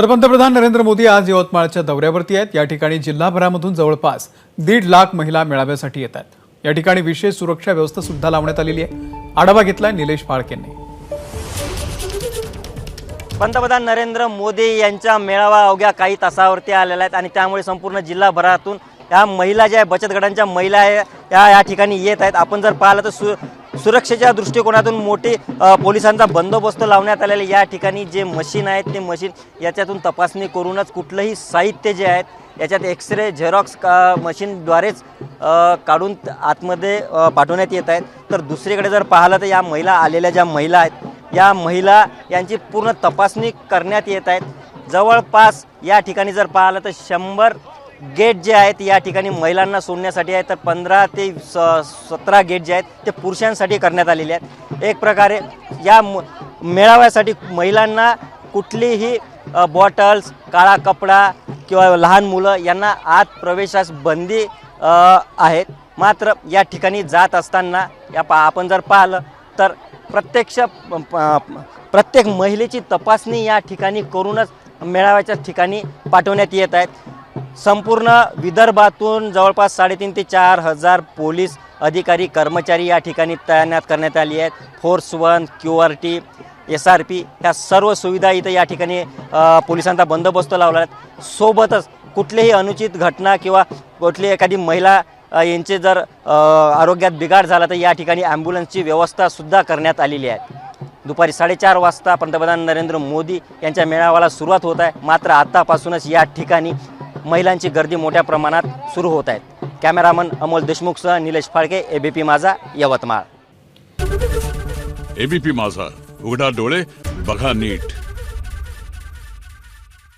तर पंतप्रधान नरेंद्र मोदी आज यवतमाळच्या दौऱ्यावरती आहेत. या ठिकाणी जिल्हाभरामधून जवळपास दीड लाख महिला मेळाव्यासाठी येत आहेत या ठिकाणी विशेष सुरक्षा व्यवस्था सुद्धा लावण्यात आलेली आहे. आढावा घेतलाय निलेश फाळकेंनी. पंतप्रधान नरेंद्र मोदी यांचा मेळावा अवघ्या काही तासावरती आलेला आहेत आणि त्यामुळे संपूर्ण जिल्हाभरातून या महिला ज्या आहे, बचत गटांच्या महिला आहे या या ठिकाणी येत आहेत. आपण जर पाहिलं तर सु सुरक्षेच्या दृष्टिकोनातून मोठी पोलिसांचा बंदोबस्त लावण्यात आलेला आहे. या ठिकाणी जे मशीन आहेत ते मशीन याच्यातून तपासणी करूनच कुठलंही साहित्य जे आहेत याच्यात एक्सरे झेरॉक्स का मशीनद्वारेच काढून आतमध्ये पाठवण्यात येत आहेत तर दुसरीकडे जर पाहिलं तर या महिला आलेल्या ज्या महिला आहेत या महिला यांची पूर्ण तपासणी करण्यात येत आहेत जवळपास या ठिकाणी जर पाहिलं तर शंभर गेट जे आहेत या ठिकाणी महिलांना सोडण्यासाठी आहे तर पंधरा ते स सतरा गेट जे आहेत ते पुरुषांसाठी करण्यात आलेले आहेत. एक प्रकारे या म मेळाव्यासाठी महिलांना कुठलीही बॉटल्स काळा कपडा किंवा लहान मुलं यांना आत प्रवेशास बंदी आहेत. मात्र या ठिकाणी जात असताना या पा आपण जर पाहिलं तर प्रत्यक्ष प- प्रत्येक महिलेची तपासणी या ठिकाणी करूनच मेळाव्याच्या ठिकाणी पाठवण्यात येत आहेत. संपूर्ण विदर्भातून जवळपास साडेतीन ते चार हजार पोलीस अधिकारी कर्मचारी या ठिकाणी तैनात करण्यात आली आहेत. Force one Q R T S R P ह्या सर्व सुविधा इथं या ठिकाणी पोलिसांचा बंदोबस्त लावला आहे. सोबतच कुठलीही अनुचित घटना किंवा कुठली एखादी महिला यांचे जर आरोग्यात बिघाड झाला तर या ठिकाणी ॲम्ब्युलन्सची व्यवस्थासुद्धा करण्यात आलेली आहे. दुपारी साडेचार वाजता पंतप्रधान नरेंद्र मोदी यांच्या मेळाव्याला सुरुवात होत आहे. मात्र आत्तापासूनच या ठिकाणी महिलांची गर्दी मोठ्या प्रमाणात सुरू होत आहेत. कॅमेरामन अमोल देशमुखसह निलेश फाळके एबीपी माझा यवतमाळ. एबीपी माझा उघडा डोळे बघा नीट.